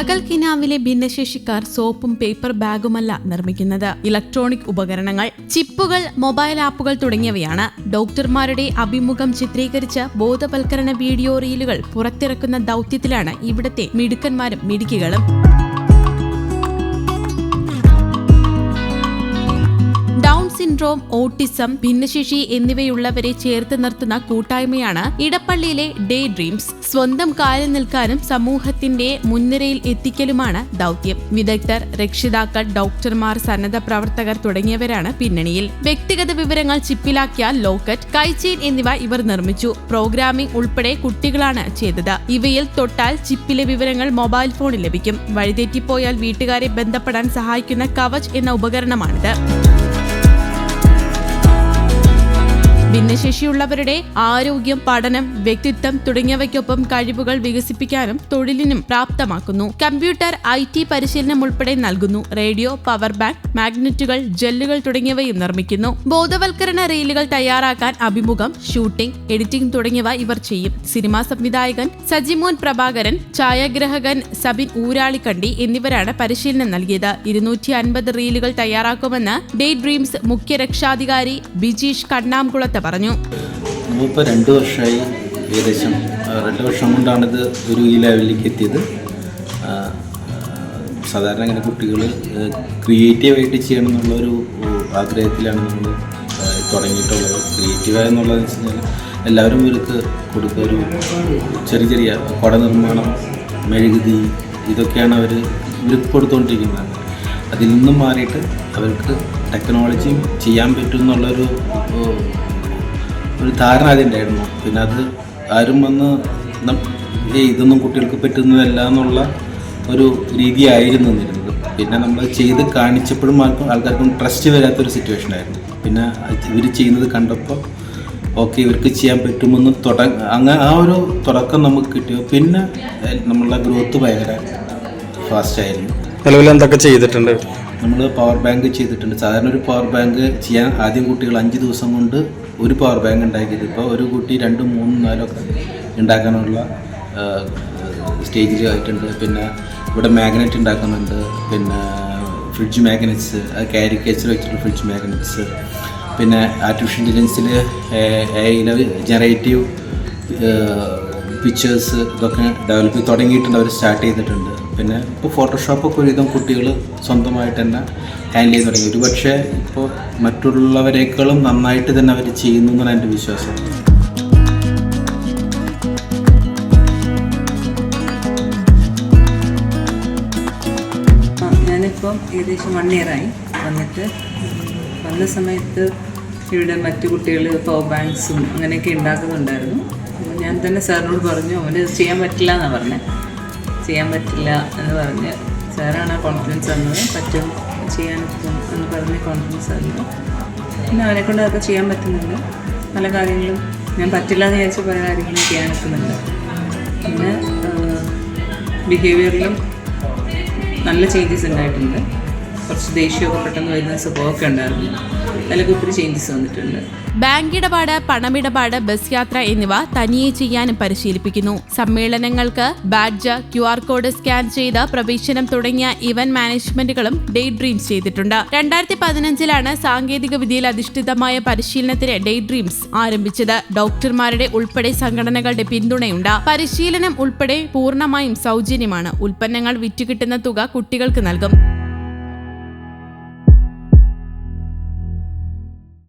പകൽ കിനാവിലെ ഭിന്നശേഷിക്കാർ സോപ്പും പേപ്പർ ബാഗുമല്ല നിർമ്മിക്കുന്നത്. ഇലക്ട്രോണിക് ഉപകരണങ്ങൾ ചിപ്പുകൾ മൊബൈൽ ആപ്പുകൾ തുടങ്ങിയവയാണ് ഡോക്ടർമാരുടെ അഭിമുഖം ചിത്രീകരിച്ച് ബോധവൽക്കരണ വീഡിയോ റീലുകൾ പുറത്തിറക്കുന്ന ദൗത്യത്തിലാണ് ഇവിടത്തെ മിടുക്കന്മാരും മിടുക്കികളും. സിൻഡ്രോം ഓട്ടിസം ഭിന്നശേഷി എന്നിവയുള്ളവരെ ചേർത്ത് നിർത്തുന്ന കൂട്ടായ്മയാണ് ഇടപ്പള്ളിയിലെ ഡേ ഡ്രീംസ്. സ്വന്തം കാലിൽ നിൽക്കാനും സമൂഹത്തിന്റെ മുൻനിരയിൽ എത്തിക്കലുമാണ് ദൗത്യം. വിദഗ്ധർ രക്ഷിതാക്കൾ ഡോക്ടർമാർ സന്നദ്ധ പ്രവർത്തകർ തുടങ്ങിയവരാണ് പിന്നണിയിൽ. വ്യക്തിഗത വിവരങ്ങൾ ചിപ്പിലാക്കിയ ലോക്കറ്റ് കൈചെയിൻ എന്നിവ ഇവർ നിർമ്മിച്ചു. പ്രോഗ്രാമിംഗ് ഉൾപ്പെടെ കുട്ടികളാണ് ചെയ്തത്. ഇവയിൽ തൊട്ടാൽ ചിപ്പിലെ വിവരങ്ങൾ മൊബൈൽ ഫോണിൽ ലഭിക്കും. വഴിതെറ്റിപ്പോയാൽ വീട്ടുകാരെ ബന്ധപ്പെടാൻ സഹായിക്കുന്ന കവച് എന്ന ഉപകരണമാണിത്. ഭിന്നശേഷിയുള്ളവരുടെ ആരോഗ്യം പഠനം വ്യക്തിത്വം തുടങ്ങിയവയ്ക്കൊപ്പം കഴിവുകൾ വികസിപ്പിക്കാനും തൊഴിലിനും പ്രാപ്തമാക്കുന്നു. കമ്പ്യൂട്ടർ ഐ ടി പരിശീലനം ഉൾപ്പെടെ നൽകുന്നു. റേഡിയോ പവർ ബാങ്ക് മാഗ്നറ്റുകൾ ജെല്ലുകൾ തുടങ്ങിയവയും നിർമ്മിക്കുന്നു. ബോധവൽക്കരണ റീലുകൾ തയ്യാറാക്കാൻ അഭിമുഖം ഷൂട്ടിംഗ് എഡിറ്റിംഗ് തുടങ്ങിയവ ഇവർ ചെയ്യും. സിനിമാ സംവിധായകൻ സജിമോൻ പ്രഭാകരൻ ഛായാഗ്രഹകൻ സബിൻ ഊരാളിക്കണ്ടി എന്നിവരാണ് പരിശീലനം നൽകിയത്. ഇരുന്നൂറ്റി അൻപത് റീലുകൾ തയ്യാറാക്കുമെന്ന് ഡേ ഡ്രീംസ് മുഖ്യ രക്ഷാധികാരി ബിജീഷ് കണ്ണാംകുളത്ത് പറഞ്ഞു? നമ്മളിപ്പോൾ രണ്ട് വർഷമായി ഏകദേശം രണ്ട് വർഷം കൊണ്ടാണിത് ഒരു ഈ ലെവലിലേക്ക് എത്തിയത്. സാധാരണ ഇങ്ങനെ കുട്ടികൾ ക്രിയേറ്റീവായിട്ട് ചെയ്യണം എന്നുള്ളൊരു ആഗ്രഹത്തിലാണ് നമ്മൾ തുടങ്ങിയിട്ടുള്ളത്. ക്രിയേറ്റീവായ എന്നുള്ളതെന്ന് വെച്ച് കഴിഞ്ഞാൽ എല്ലാവരും ഇവർക്ക് കൊടുക്കുക ഒരു ചെറിയ ചെറിയ കുട നിർമ്മാണം മെഴുകുതി ഇതൊക്കെയാണ് അവർ ഇവർക്ക് കൊടുത്തുകൊണ്ടിരിക്കുന്നത് അതിൽ നിന്നും മാറിയിട്ട് അവർക്ക് ടെക്നോളജിയും ചെയ്യാൻ പറ്റും എന്നുള്ളൊരു ഒരു ധാരണ ആദ്യം ഉണ്ടായിരുന്നു. പിന്നെ അത് ആരും വന്ന് ഏയ് ഇതൊന്നും കുട്ടികൾക്ക് പറ്റുന്നതല്ല എന്നുള്ള ഒരു രീതിയായിരുന്നു നിന്നിരുന്നത് പിന്നെ നമ്മൾ ചെയ്ത് കാണിച്ചപ്പോഴും ആർക്കും ആൾക്കാർക്കും ട്രസ്റ്റ് വരാത്തൊരു സിറ്റുവേഷൻ ആയിരുന്നു. പിന്നെ ഇവർ ചെയ്യുന്നത് കണ്ടപ്പോൾ ഓക്കെ ഇവർക്ക് ചെയ്യാൻ പറ്റുമെന്ന് തുട അങ്ങനെ ആ ഒരു തുടക്കം നമുക്ക് കിട്ടിയോ? പിന്നെ നമ്മളുടെ ഗ്രോത്ത് ഭയങ്കര ഫാസ്റ്റ് ആയിരുന്നു. നിലവിൽ എന്തൊക്കെ ചെയ്തിട്ടുണ്ട്? നമ്മൾ പവർ ബാങ്ക് ചെയ്തിട്ടുണ്ട്. സാധാരണ ഒരു പവർ ബാങ്ക് ചെയ്യാൻ ആദ്യം കുട്ടികൾ അഞ്ച് ദിവസം കൊണ്ട് ഒരു പവർ ബാങ്ക് ഉണ്ടാക്കിയത്. ഇപ്പോൾ ഒരു കുട്ടി രണ്ടും മൂന്നും നാലൊക്കെ ഉണ്ടാക്കാനുള്ള സ്റ്റേജിൽ ആയിട്ടുണ്ട്. പിന്നെ ഇവിടെ മാഗ്നറ്റ് ഉണ്ടാക്കുന്നുണ്ട്. പിന്നെ ഫ്രിഡ്ജ് മാഗ്നറ്റ്സ് കാരിക്കേച്ചർ വെച്ചിട്ടുള്ള ഫ്രിഡ്ജ് മാഗ്നറ്റ്സ് പിന്നെ ആർട്ടിഫിഷ്യൽ ഇന്റലിജൻസിൽ ജനറേറ്റീവ് പിക്ചേഴ്സ് ഇതൊക്കെ ഡെവലപ്പ് തുടങ്ങിയിട്ടുണ്ട്. അവർ സ്റ്റാർട്ട് ചെയ്തിട്ടുണ്ട്. പിന്നെ ഇപ്പോൾ ഫോട്ടോഷോപ്പൊക്കെ ഒരുവിധം കുട്ടികൾ സ്വന്തമായിട്ട് തന്നെ ഹാൻഡിൽ ചെയ്ത് തുടങ്ങി. ഒരു പക്ഷേ ഇപ്പോൾ മറ്റുള്ളവരെക്കാളും നന്നായിട്ട് തന്നെ അവർ ചെയ്യുന്നു എന്നാണ് എന്റെ വിശ്വാസം. ഞാനിപ്പം ഏകദേശം വൺ ഇയറായി വന്നിട്ട് വന്ന സമയത്ത് ഇവിടെ മറ്റു കുട്ടികൾ പവർ ബാങ്ക്സും അങ്ങനെയൊക്കെ ഉണ്ടാക്കുന്നുണ്ടായിരുന്നു. ഞാൻ തന്നെ സാറിനോട് പറഞ്ഞു അവന് ചെയ്യാൻ പറ്റില്ല എന്നാണ് പറഞ്ഞത് ചെയ്യാൻ പറ്റില്ല എന്ന് പറഞ്ഞ് സാറാണ് ആ കോൺഫിഡൻസ് തന്നത്. പറ്റും ചെയ്യാൻ പറ്റും എന്ന് പറഞ്ഞ് കോൺഫിഡൻസ് തന്നു. പിന്നെ അവനെ കൊണ്ട് അതൊക്കെ ചെയ്യാൻ പറ്റുന്നുണ്ട്. പല കാര്യങ്ങളും ഞാൻ പറ്റില്ല എന്ന് വിചാരിച്ച പല കാര്യങ്ങളും ചെയ്യാൻ പറ്റുന്നുണ്ട്. പിന്നെ ബിഹേവിയറിലും നല്ല ചേഞ്ചസ് ഉണ്ടായിട്ടുണ്ട്. കുറച്ച് ദേഷ്യമൊക്കെ പെട്ടെന്ന് വരുന്ന സ്വഭാവമൊക്കെ ഉണ്ടായിരുന്നു. അതിലൊക്കെ ഒത്തിരി ചേഞ്ചസ് വന്നിട്ടുണ്ട്. ബാങ്ക് ഇടപാട് പണമിടപാട് ബസ് യാത്ര എന്നിവ തനിയെ ചെയ്യാനും പരിശീലിപ്പിക്കുന്നു. സമ്മേളനങ്ങൾക്ക് badge Q R code scan ചെയ്ത് പ്രവേശനം തുടങ്ങിയ ഇവന്റ് മാനേജ്മെന്റുകളും ഡേ ഡ്രീംസ് ചെയ്തിട്ടുണ്ട്. രണ്ടായിരത്തി പതിനഞ്ചിലാണ് സാങ്കേതിക വിദ്യയിൽ അധിഷ്ഠിതമായ പരിശീലനത്തിന് ഡേ ഡ്രീംസ് ആരംഭിച്ചത്. ഡോക്ടർമാരുടെ ഉൾപ്പെടെ സംഘടനകളുടെ പിന്തുണയുണ്ട്. പരിശീലനം ഉൾപ്പെടെ പൂർണമായും സൗജന്യമാണ്. ഉൽപ്പന്നങ്ങൾ വിറ്റുകിട്ടുന്ന തുക കുട്ടികൾക്ക് നൽകും.